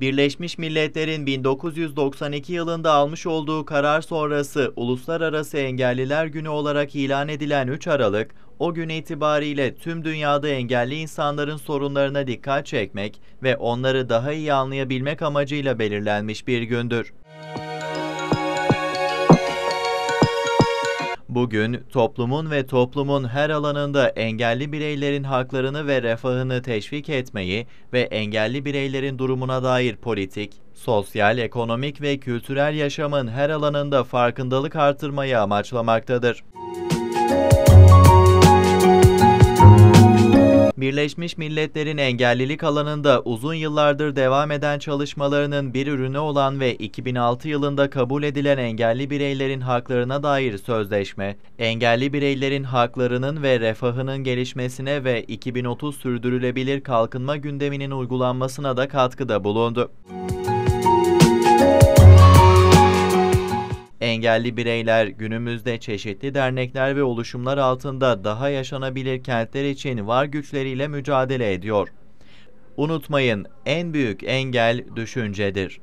Birleşmiş Milletler'in 1992 yılında almış olduğu karar sonrası Uluslararası Engelliler Günü olarak ilan edilen 3 Aralık, o gün itibariyle tüm dünyada engelli insanların sorunlarına dikkat çekmek ve onları daha iyi anlayabilmek amacıyla belirlenmiş bir gündür. Bugün toplumun ve toplumun her alanında engelli bireylerin haklarını ve refahını teşvik etmeyi ve engelli bireylerin durumuna dair politik, sosyal, ekonomik ve kültürel yaşamın her alanında farkındalık artırmayı amaçlamaktadır. Birleşmiş Milletler'in engellilik alanında uzun yıllardır devam eden çalışmalarının bir ürünü olan ve 2006 yılında kabul edilen engelli bireylerin haklarına dair sözleşme, engelli bireylerin haklarının ve refahının gelişmesine ve 2030 sürdürülebilir kalkınma gündeminin uygulanmasına da katkıda bulundu. Engelli bireyler günümüzde çeşitli dernekler ve oluşumlar altında daha yaşanabilir kentler için var güçleriyle mücadele ediyor. Unutmayın, en büyük engel düşüncedir.